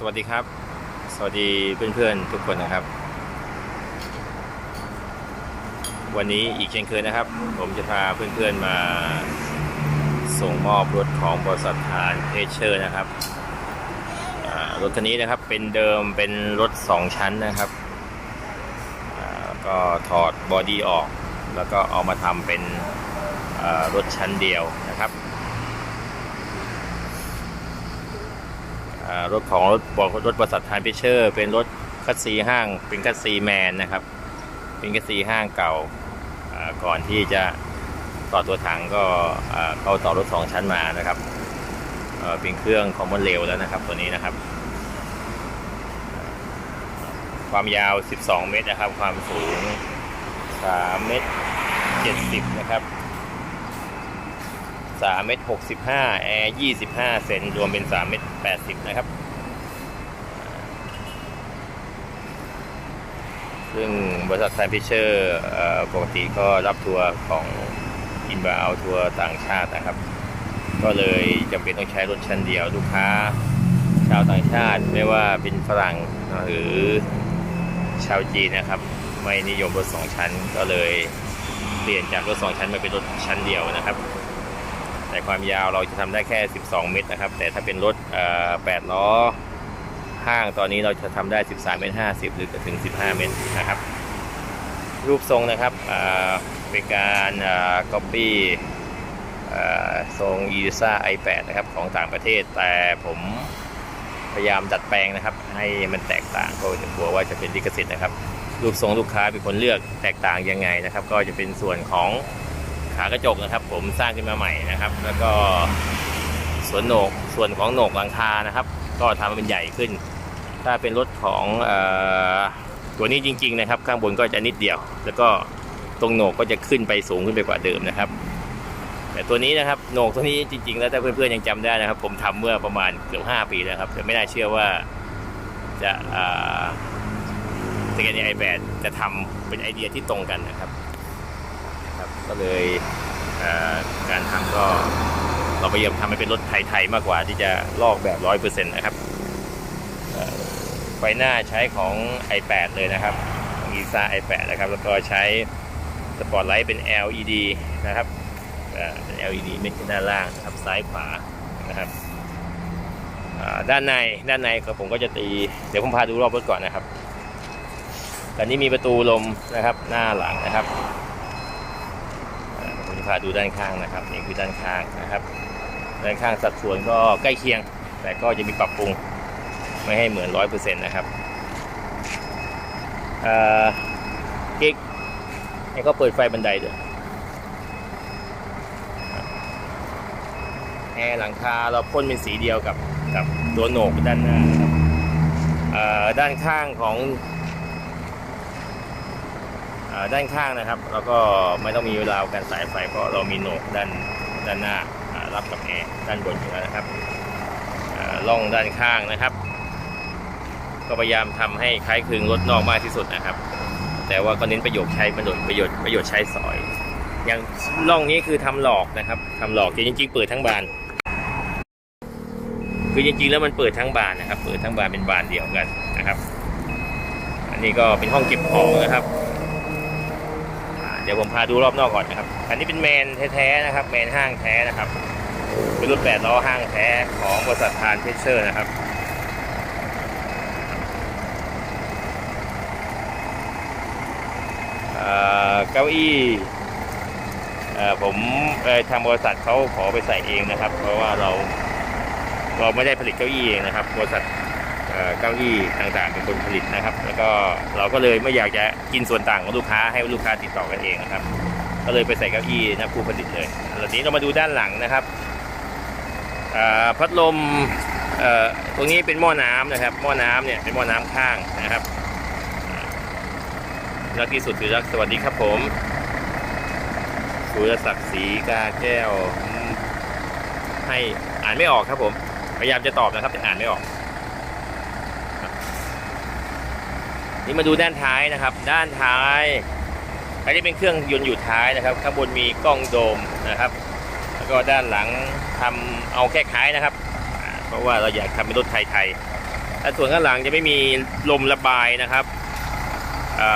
สวัสดีครับ สวัสดีเพื่อนๆทุกคนนะครับ วันนี้อีกเช่นเคยนะครับ ผมจะพาเพื่อนๆมาส่งมอบรถของบริษัททานเพเชอร์นะครับรถคันนี้นะครับเป็นเดิมเป็นรถ 2 ชั้นนะครับก็ถอดบอดี้ออก แล้วก็เอามาทำเป็นรถชั้นเดียวนะครับ อ่า รถของรถบรถบริษัทไทยพิเชอร์ เป็นรถคัสซีห้าง เป็นคัสซีแมนนะครับ เป็นคัสซีห้างเก่าก่อนที่จะต่อตัวถังก็เข้าต่อรถสองชั้นมานะครับเอ่อเป็นเครื่องคอมมอนเรลแล้วนะครับตัวนี้นะครับ ความยาว 12 เมตรนะครับ ความสูง 3 เมตร 70 นะครับ 3เมตร65 แอร์ 25 เซนรวมเป็น3เมตร80 นะครับ ซึ่งบริษัทไทยพิเชอร์ปกติก็รับทัวร์ของอินบาวทัวร์ต่างชาตินะครับ ก็เลยจำเป็นต้องใช้รถชั้นเดียวลูกค้า ชาวต่างชาติไม่ว่าเป็นฝรั่งหรือชาวจีนนะครับ ไม่นิยมรถสองชั้นก็เลยเปลี่ยนจากรถสองชั้นมาเป็นรถชั้นเดียวนะครับ แต่ความยาวเราจะทำได้แค่ 12 เมตรนะครับ แต่ถ้าเป็นรถ8ล้อห้างตอนนี้เราจะทำได้ 13 เมตร 50 หรือถึง 15 เมตรนะครับ รูปทรงนะครับเป็นการเอ่อ copy เอ่อทรง e s a i8 นะครับของต่างประเทศ แต่ผมพยายามดัดแปลงนะครับ ให้มันแตกต่างเพราะจะกลัวว่าจะเป็นลิขสิทธิ์นะครับ รูปทรงลูกค้าเป็นคนเลือกแตกต่างยังไงนะครับ ก็จะเป็นส่วนของ ขากระจกนะครับ ผมสร้างขึ้นมาใหม่นะครับ แล้วก็ส่วนโหนกส่วนของโหนกหลังคานะครับ ก็ทำให้มันใหญ่ขึ้น ถ้าเป็นรถของออตัวนี้จริง ๆ นะครับ ข้างบนก็จะนิดเดียว แล้วก็ตรงโหนกก็จะขึ้นไปสูงขึ้นไปกว่าเดิมนะครับ แต่ตัวนี้นะครับโหนกตัวนี้จริง ๆ แล้วถ้าเพื่อนๆยังจำได้นะครับ ผมทำเมื่อประมาณเกือบ5 ปีแล้วครับแต่ไม่น่าเชื่อว่าจะสแกนไอแบดจะทำเป็นไอเดียที่ตรงกันนะครับ ก็เลยเการทำก็เราพยายามทำให้เป็นรถไทยๆมากกว่าที่จะลอกแบบร้อยเปอร์เซ็นต์นะครับไฟหน้าใช้ของ i8 เลยนะครับของ e s a i8 นะครับ แล้วก็ใช้สปอร์ตไลท์เป็น LED นะครับเเป็น LED ไม่ใช่ด้านล่างนะครับซ้ายขวานะครับด้านในด้านในก็ผมก็จะตี เดี๋ยวผมพาดูรอบรถก่อนนะครับตอนนี้มีประตูลมนะครับหน้าหลังนะครับ พาดูด้านข้างนะครับ นี่คือด้านข้างนะครับ ด้านข้างสัดส่วนก็ใกล้เคียง แต่ก็จะมีปรับปรุงไม่ให้เหมือนร้อยเปอร์เซ็นต์นะครับเกิ๊กนี่ก็เปิดไฟบันไดด้วยแอร์หลังคาเราพ่นเป็นสีเดียวกับกับตัวโหนกด้านหน้าครับด้านข้างของ ด้านข้างนะครับ แล้วก็ไม่ต้องมีราวกันสายไฟเพราะเรามีโหนกด้านด้านหน้ารับกับแอร์ด้านบนอยู่แล้วนะครับล่องด้านข้างนะครับ ก็พยายามทำให้คล้ายคลึงรถนอกมากที่สุดนะครับ แต่ว่าก็เน้นประโยชน์ใช้ประโยชน์ประโยชน์ประโยชน์ใช้สอย อย่างล่องนี้คือทำหลอกนะครับทำหลอกแต่จริงๆเปิดทั้งบานคือจริงๆแล้วมันเปิดทั้งบานนะครับ เปิดทั้งบานเป็นบานเดียวกันนะครับ อันนี้ก็เป็นห้องเก็บของนะครับ ดี๋ยวผมพาดูรอบนอกก่อนนะครับ อันนี้เป็นแมนแท้ๆนะครับ แมนห้างแท้นะครับ เป็นรถแปดล้อห้างแท้ของบริษัททานเพชเชอร์นะครับเก้าอี้ผมทางบริษัทเขาขอไปใส่เองนะครับ เพราะว่าเราเราไม่ได้ผลิตเก้าอี้เองนะครับบริษัท เก้าอี้ต่างๆเป็นคนผลิตนะครับ แล้วก็เราก็เลยไม่อยากจะกินส่วนต่างของลูกค้าให้ลูกค้าติดต่อกันเองนะครับ ก็เลยไปใส่เก้าอี้นะผู้ผลิตเลยตอนนี้เรามาดูด้านหลังนะครับพัดลมตรงนี้เป็นหม้อน้ำนะครับ หม้อน้ำเนี่ยเป็นหม้อน้ำข้างนะครับรักที่สุดคือรักสวัสดีครับผมสุรศักดิ์ศรีกาแก้ว ให้อ่านไม่ออกครับผม พยายามจะตอบนะครับแต่อ่านไม่ออก นี่มาดูด้านท้ายนะครับ ด้านท้ายอันนี้เป็นเครื่องยนต์อยู่ท้ายนะครับ ข้างบนมีกล้องโดมนะครับ แล้วก็ด้านหลังทำเอาแค่ค้ายนะครับ เพราะว่าเราอยากทำเป็นรถไทยๆและส่วนข้างหลังจะไม่มีลมระบายนะครับ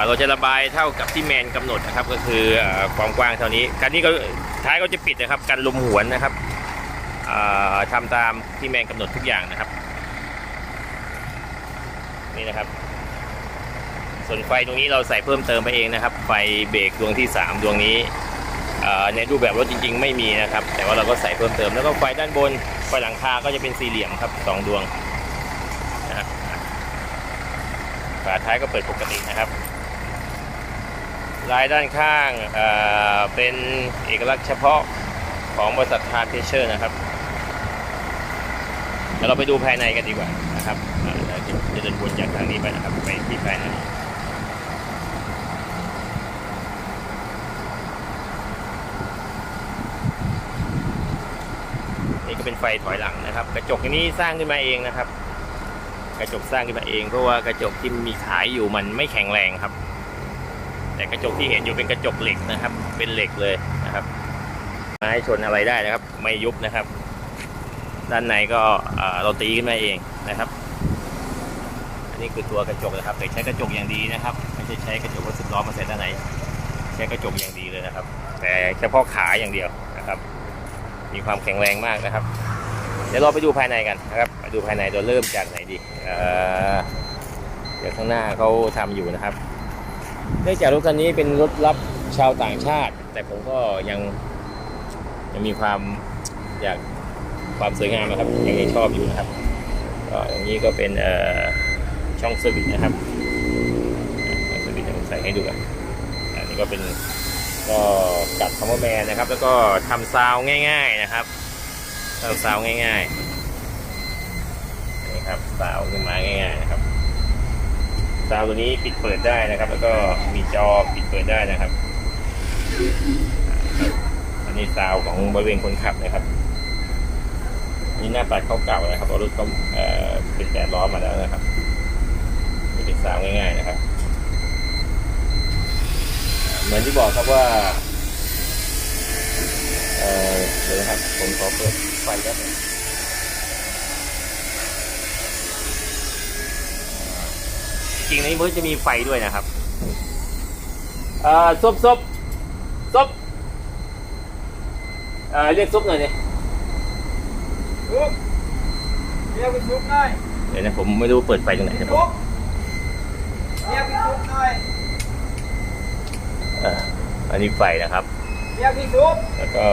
เราจะระบายเท่ากับที่แมนกำหนดนะครับ ก็คืออความกว้างเท่านี้การนี้ก็ท้ายก็จะปิดนะครับกันลมหวนนะครับเอ่อทำตามที่แมนกำหนดทุกอย่างนะครับ นี่นะครับ ส่วนไฟตรงนี้เราใส่เพิ่มเติมไปเองนะครับ ไฟเบรกดวงที่ 3 ดวงนี้ในรูปแบบรถจริง ๆ ไม่มีนะครับ แต่ว่าเราก็ใส่เพิ่มเติมแล้วก็ไฟด้านบนไฟหลังคาก็จะเป็นสี่เหลี่ยมครับสองดวงนะฝาท้ายก็เปิดปกตินะครับ ลายด้านข้างเเป็นเอกลักษณ์เฉพาะของบริษัททาร์เพเชอร์นะครับเดี๋ยวเราไปดูภายในกันดีกว่านะครับจะเดินวนจากทางนี้ไปนะครับไปที่ภายใน เป็นไฟถอยหลังนะครับ กระจกนี้สร้างขึ้นมาเองนะครับ กระจกสร้างขึ้นมาเอง เพราะว่ากระจกที่มีขายอยู่มันไม่แข็งแรงครับ แต่กระจกที่เห็นอยู่เป็นกระจกเหล็กนะครับ เป็นเหล็กเลยนะครับไม้ชนอะไรได้นะครับ ไม่ยุบนะครับ ด้านในก็เราตีขึ้นมาเองนะครับอันนี้คือตัวกระจกนะครับแต่ใช้กระจกอย่างดีนะครับไม่ใช่ใช้กระจกรถสิบล้อมาใส่ด้านในใช้กระจกอย่างดีเลยนะครับ แต่เฉพาะขาอย่างเดียวนะครับ มีความแข็งแรงมากนะครับ เดี๋ยวเราไปดูภายในกันนะครับไปดูภายในเราเริ่มจากไหนดีเดี๋ยวข้างหน้าเขาทำอยู่นะครับเนื่องจากรถคันนี้เป็นรถรับชาวต่างชาติ แต่ผมก็ยังยังมีความอยากความสวยงามนะครับยังชอบอยู่นะครับก็อย่างนี้ก็เป็นเอ่อช่องสวิตนะครับช่องสวิตผมใส่ให้ดูกันอันนี้ก็เป็น ก็กัดคำว่าแมนนะครับ แล้วก็ทำซาวง่าย ๆนะครับทำซาวง่ายๆนี่ครับซาวขึ้นมาง่ายๆนะครับซาวตัวนี้ปิดเปิดได้นะครับ แล้วก็มีจอปิดเปิดได้นะครับ อันนี้ซาวของบริเวณคนขับนะครับนี่หน้าปัดเขาเก่านะครับเพรารถเขาเอ่อเป็นแปดล้อมาแล้วนะครับนี่เป็นซาวง่ายๆนะครับ มือนที่บอกครับว่าเอ่อเดี๋ยวนะครับผมขอเปิดไฟแป๊บนึงจริงๆในนี้มันจะมีไฟด้วยนะครับเอ่อซุปซุปซุปเอ่อเรียกซุปหน่อยดิซุปเรียกพี่ซุปหน่อยเดี๋ยวนะผมไม่รู้เปิดไฟตรงไหนนะผม ซุปเรียกพี่ซุปหน่อย เอ่ ออันนี้ไฟนะครับเรียกพี่ซุปแล้วก็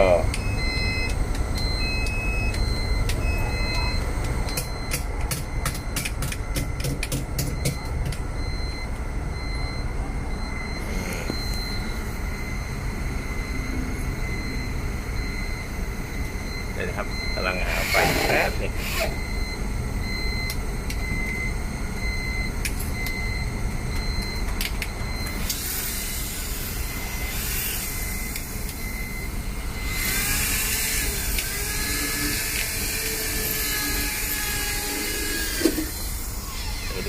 เดี๋ยวนะครับกำลังหาไฟแป๊บหนึง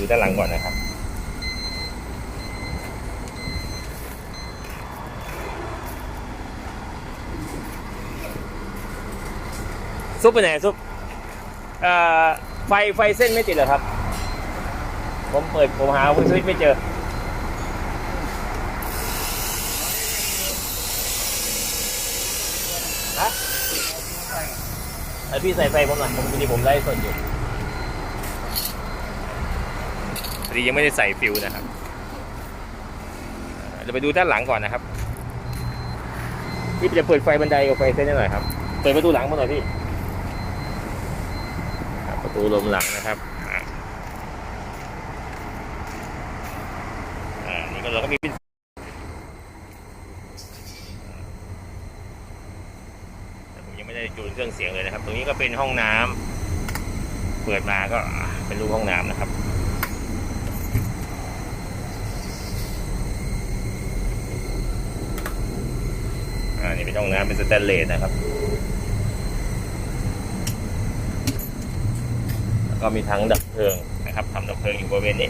เด้านหลังก่อนนะครับ ซุปไปไหนซุปไฟไฟเส้นไม่ติดเหรอครับ ผมเปิดผมหาคุณสวิตช์ไม่เจอฮะไอพี่ใส่ไฟผมหน่อยผมพอดีผมไล่สดอยู่ พอดียังไม่ได้ใส่ฟิวนะครับเอ่อเดี๋ยวไปดูด้านหลังก่อนนะครับพี่จะเปิดไฟบันไดกับไฟเส้นให้หน่อยครับ เปิดประตูหลังมาหน่อยพี่ครับประตูลมหลังนะครับอ่าอ่านี่ก็เราก็มีเป็นแต่ผมยังไม่ได้จูนเครื่องเสียงเลยนะครับ ตรงนี้ก็เป็นห้องน้ำเปิดมาก็เป็นรูปห้องน้ำนะครับ อ่านี่เป็นห้องน้ำเป็นสแตนเลสนะครับ แล้วก็มีทั้งดับเพลิงนะครับทำดับเพลิงอยู่บริเวณนี้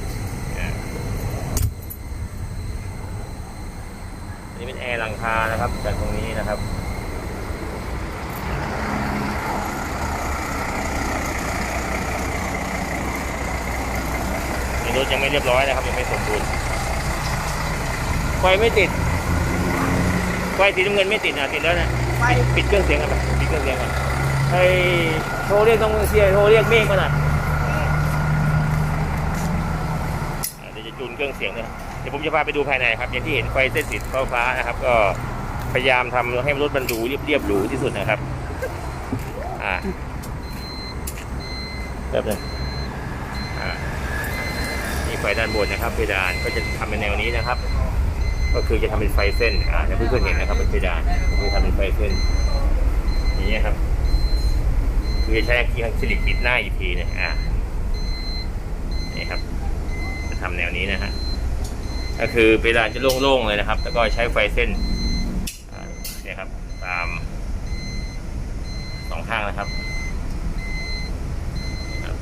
อันนี้เป็นแอร์หลังคานะครับจากตรงนี้นะครับอถยังไม่เรียบร้อยนะครับยังไม่สมบูรณ์ไฟไม่ติด ไฟสีน้ำเงินไม่ติดนะติดแล้วนะไปปิดเครื่องเสียงกันไปปิดเครื่องเสียงก่อนไอ้โทรเรียกต้องเสียโทรเรียกเมฆมาหน่อยอ่าเดี๋ยวจะจูนเครื่องเสียงเลยเดี๋ยวผมจะพาไปดูภายในครับ อย่างที่เห็นไฟเส้นสีฟ้าๆนะครับ ก็พยายามทำให้รถมันดูเรียบๆหรูที่สุดนะครับ อ่าแบบนึงอ่านี่ไฟด้านบนนะครับเพดานก็จะทำเป็นแนวนี้นะครับ ก็คือจะทำเป็นไฟเส้นอ่าอย่างเพื่อนๆเห็นนะครับเป็นเพดานก็คือทำเป็นไฟเส้นอย่างเงี้ยครับ คือจะใช้ที่ซิลิกปิดหน้าอีกทีหนึงอ่านี่ครับ จะทำแนวนี้นะฮะก็คือเพดานจะโล่งๆเลยนะครับ แล้วก็ใช้ไฟเส้นเนี่ยครับ ตามสองข้างนะครับครับ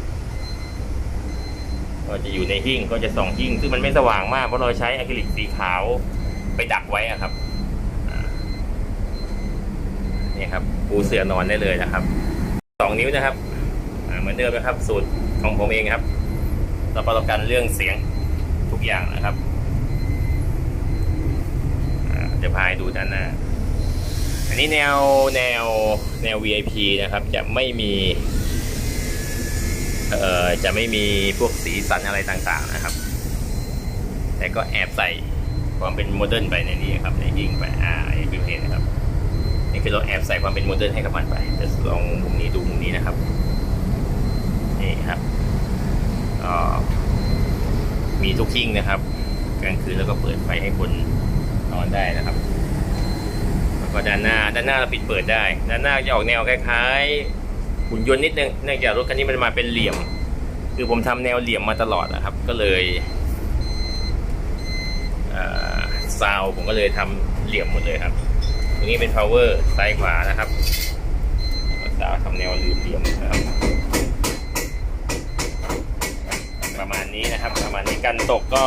ก็จะอยู่ในหิ้งก็จะส่องหิ้งซึ่งมันไม่สว่างมากเพราะเราใช้อะคริลิกสีขาว ไปดักไว้อะครับนี่ครับปูเสือนอนได้เลยนะครับสองนิ้วนะครับเหมือนเดิมนะครับ สูตรของผมเองครับเรับประกันเรื่องเสียงทุกอย่างนะครับจะพาให้ดูด้านหน้าอันนี้แนวแนวแนว VIP นะครับ จะไม่มีเอ่อจะไม่มีพวกสีสันอะไรต่างๆนะครับ แต่ก็แอบใส่ ความเป็นโมเดิร์นไปในนี้ครับในยิ่งไปอ่าไอ้พิมเห็นนะครับนี่คือเราแอบใส่ความเป็นโมเดิร์นให้กับมันไปจะลองมุมนี้ดูมุมนี้นะครับนี่ครับก็มีทุกทิ้งนะครับกลางคืนแล้วก็เปิดไฟให้คนนอนได้นะครับ แล้วก็ด้านหน้าด้านหน้าเราปิดเปิดได้ ด้านหน้าจะออกแนวคล้ายๆหุ่นยนต์นิดนึงเนื่องจากรถคันนี้มันมาเป็นเหลี่ยม คือผมทำแนวเหลี่ยมมาตลอดนะครับ ก็เลย ซาวผมก็เลยทำเหลี่ยมหมดเลยครับ ตรงนี้เป็น power ซ้ายขวานะครับซาวทำแนวเหลี่ยมนะครับประมาณนี้นะครับประมาณนี้กันตกก็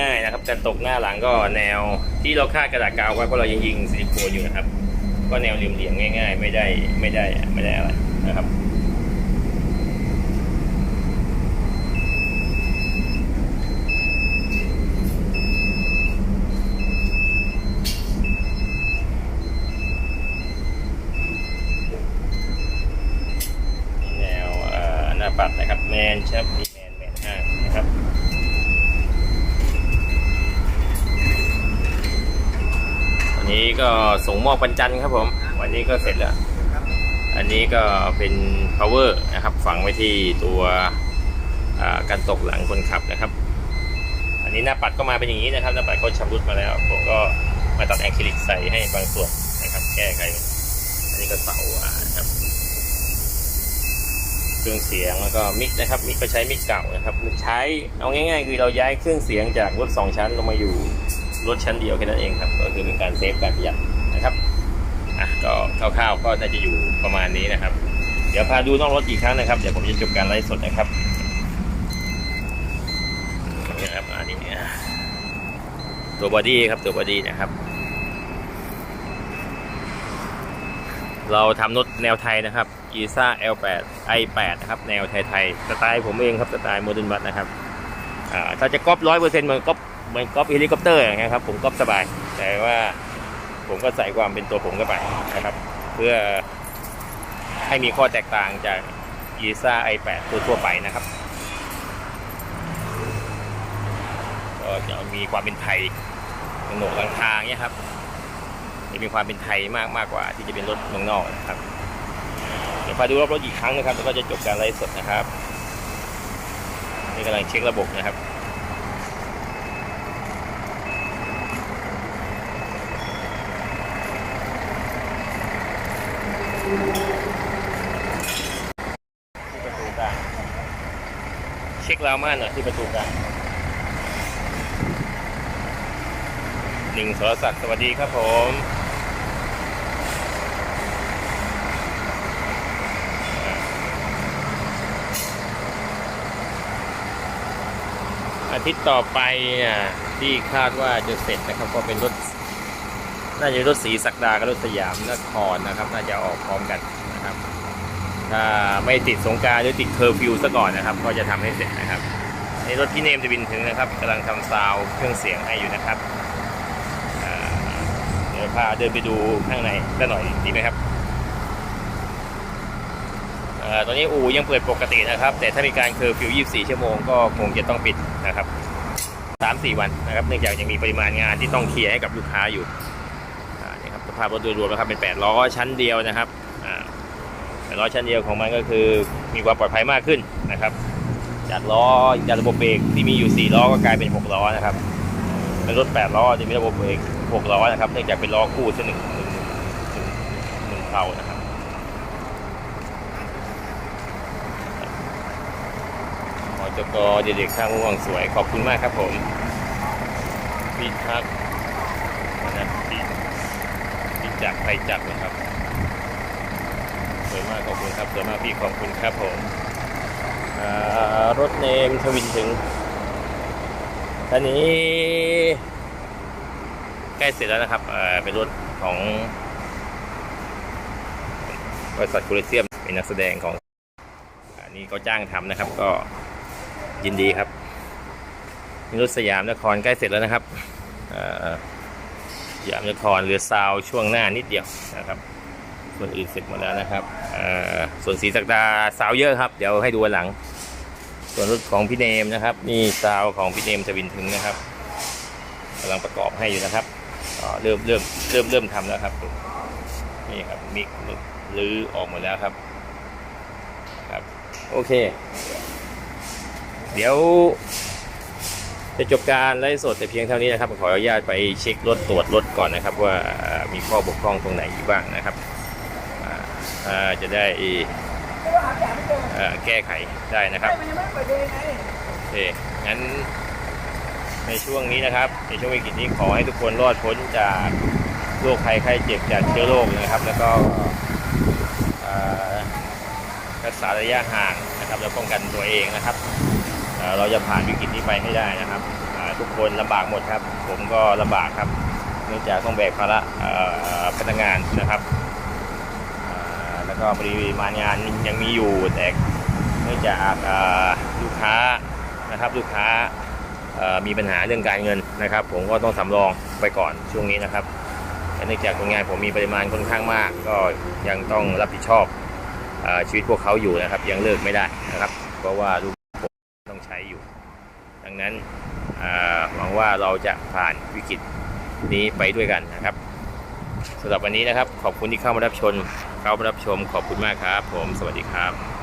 ง่าย ๆ นะครับกันตกหน้าหลังก็แนวที่เราคาดกระดาษกาวไว้เพราะเรายังยิงซิลิโคนอยู่นะครับ ก็แนวเหลี่ยมๆง่าย ๆ ไม่ได้ไม่ได้ไม่ได้อะไรนะครับ แนวเอ่อหน้าปัดนะครับแมนชับดีแมนแมนห้านะครับ วันนี้ก็ส่งมอบวันจันทร์ ครับผม วันนี้ก็เสร็จแล้ว อันนี้ก็เป็น power นะครับ ฝังไว้ที่ตัวอ่ากันตกหลังคนขับนะครับ อันนี้หน้าปัดก็มาเป็นอย่างนี้นะครับ หน้าปัดเขาชำรุดมาแล้ว ผมก็มาตัดแอคริลิกใส่ให้บางส่วนนะครับ แก้ไข อันนี้ก็เสาอะครับ เครื่องเสียงแล้วก็มิกนะครับ มิกก็ใช้มิกเก่านะครับ ใช้เอาง่าย ๆ คือเราย้ายเครื่องเสียงจากรถสองชั้นลงมาอยู่รถชั้นเดียวแค่นั้นเองครับ ก็คือเป็นการเซฟการประหยัด ก็คร่าวๆก็น่าจะอยู่ประมาณนี้นะครับ เดี๋ยวพาดูนอกรถอีกครั้งนะครับ เดี๋ยวผมจะจบการไลฟ์สดนะครับนี่ครับอันนี้ตัวบอดี้ครับตัวบอดี้นะครับ เราทำรถแนวไทยนะครับ e s a L8 i8 นะครับแนวไทยๆสไตล์ผมเองครับสไตล์โมเดิร์นบัสนะครับถ้าจะก๊อปร้อยเปอร์เซ็นต์เหมือนก๊อปเหมือนก๊อปเฮลิคอปเตอร์อย่างเงี้ยครับผมก๊อปสบายแต่ว่า ผมก็ใส่ความเป็นตัวผมเข้าไปนะครับ เพื่อให้มีข้อแตกต่างจาก e s a i8 ตัวทั่วไปนะครับ ก็จะมีความเป็นไทยโหนกหลังคาเงี้ยครับจะมีความเป็นไทยมากมากกว่า ที่จะเป็นรถเมืองนอกนะครับ เดี๋ยวพาดูรอบรถอีกครั้งนะครับแล้วก็จะจบการไลฟ์สดนะครับนี่กำลังเช็คระบบนะครับ ที่ประตูกลาง เช็ค ราวม่านหน่อยที่ประตูกลางหนึ่งสรศักดิ์สวัสดีครับผมอาทิตย์ต่อไปอะที่คาดว่าจะเสร็จนะครับก็เป็นรถ น่าจะรถสีสักดากับรถสยามนครนะครับ น่าจะออกพร้อมกัน ถ้าไม่ติดสงการหรือติดเคอร์ฟิวซะก่อนนะครับ ก็จะทำให้เสร็จนะครับในรถพี่เนมจะบินถึงนะครับกำลังทำซาวเครื่องเสียงให้อยู่นะครับเดี๋ยวพาเดินไปดูข้างในด้านหน่อยดีไหมครับอตอนนี้อู่ยังเปิดปกตินะครับ แต่ถ้ามีการเคอร์ฟิว 24 ชั่วโมงก็คงจะต้องปิดนะครับ 3-4 วันนะครับ เนื่องจากยังมีปริมาณงานที่ต้องเคลียร์ให้กับลูกค้าอยู่นี่ครับสภาพรถโดยรวมนะครับเป็น8ล้อชั้นเดียวนะครับ ล้อชั้นเดียวของมันก็คือมีความปลอดภัยมากขึ้นนะครับ จากล้อจากระบบเบรกที่มีอยู่ 4 ล้อก็กลายเป็น 6 ล้อนะครับเป็นรถ 8 ล้อจะมีระบบเบรก 6 ล้อนะครับเนื่องจากเป็นล้อคู่ซึ่งหนึ่งหนึ่งหนึ่งหนึ่งเท่านะครับหอจกเด็กๆข้างม่วงสวยขอบคุณมากครับผมพี่ทักวันนั้นพี่พี่จักรใครจักรนะครับ วยมากขอบคุณครับสวยมากพี่ขอบคุณครับผมรถเนมทวินถึงตอนนี้ ใกล้เสร็จแล้วนะครับเป็นรถของบริษัทคูเรเซียมเป็นนักแสดงของ อันนี้ก็จ้างทำนะครับ ก็ยินดีครับมีรถสยามนครใกล้เสร็จแล้วนะครับสยามนครเรือซาวช่วงหน้านิดเดียวนะครับ ส่วนอื่นเสร็จหมดแล้วนะครับส่วนสีสักดาสาวเยอะครับ เดี๋ยวให้ดูวันหลัง ส่วนรถของพี่เนมนะครับ นี่ซาวของพี่เนมทวินถึงนะครับกำลังประกอบให้อยู่นะครับเริ่มเริ่มเริ่มเริ่มทำแล้วครับ นี่ครับมิกลื้อออกหมดแล้วครับครับ โอเค เดี๋ยวจะจบการไลฟ์สดแต่เพียงเท่านี้นะครับ ขออนุญาตไปเช็ครถตรวจรถก่อนนะครับ ว่ามีข้อบกพร่องตรงไหนอยู่บ้างนะครับ จะได้อ่อแก้ไขได้นะครับเปิดเลยไงโอเคงั้นในช่วงนี้นะครับ ในช่วงวิกฤตนี้ขอให้ทุกคนรอดพ้นจากโรคภัยไข้เจ็บจากเชื้อโรคนะครับ แล้วก็รักษาระยะห่างนะครับแล้วป้องกันตัวเองนะครับ เราจะผ่านวิกฤตนี้ไปให้ได้นะครับ ทุกคนลำบากหมดครับ ผมก็ลำบากครับ เนื่องจากต้องแบกภาระพนักงานนะครับ ก็ปริมาณงานยังมีอยู่แต่เนื่องจากลูกค้านะครับลูกค้ามีปัญหาเรื่องการเงินนะครับ ผมก็ต้องสำรองไปก่อนช่วงนี้นะครับเนื่องจากงานผมมีปริมาณค่อนข้างมาก ก็ยังต้องรับผิดชอบอชีวิตพวกเขาอยู่นะครับ ยังเลิกไม่ได้นะครับ เพราะว่าลูกผมต้องใช้อยู่ ดังนั้นหวังว่าเราจะผ่านวิกฤตนี้ไปด้วยกันนะครับสำหรับวันนี้นะครับ ขอบคุณที่เข้ามารับชม เข้ารับชมขอบคุณมากครับ ผมสวัสดีครับ